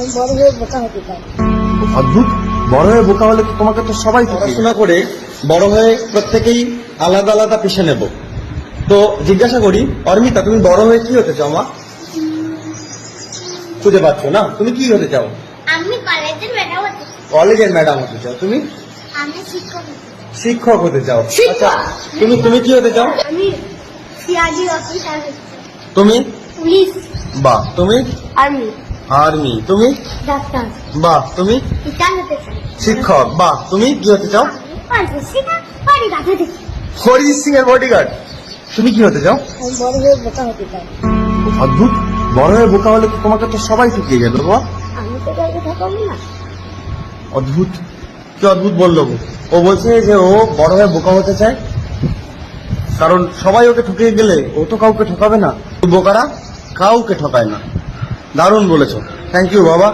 আমি বড় হয়ে বোকা হতে চাই অদ্ভুত। বড় হয়ে বোকা হলে তো তোমাকে তো সবাই পড়াশোনা করে বড় হয়ে প্রত্যেকেই আলাদা আলাদা পেশা নেব। তো জিজ্ঞাসা করি অর্মিতা তুমি বড় হয়ে কি হতে চাও মা? খুঁজে পাচ্ছ না? তুমি কি হতে চাও? আমি কলেজের ম্যাডাম হতে কলেজের ম্যাডাম হতে চাও। তুমি? আমি শিক্ষক হতে শিক্ষক হতে চাও। আচ্ছা তুমি তুমি কি হতে চাও? আমি সিআইডি অফিসার হতে তুমি? পুলিশ। বাহ তুমি? আর্মি। আর্মি। তুমি? ডাক্তার। বাহ তুমি? শিক্ষক। বাহ তুমি কি হতে চাও? হরিজিৎ সিং এর বডিগার্ড তুমি কি হতে চাও? বড় হয়ে বোকা হতে চাই। অদ্ভুত। বড় হয়ে বোকা হলে তোমাকে তো সবাই ঠকিয়ে যাবে বাবা। আমি তো কাউকে না। অদ্ভুত। কি অদ্ভুত বলল ও বলছে যে ও বড় হয়ে বোকা হতে চায়। কারণ সবাই ওকে ঠকিয়ে গেলে ও তো কাউকে ঠকাবে না। বোকারা কাউকে ঠকায় না। দারুণ বলেছ। থ্যাংক ইউ বাবা।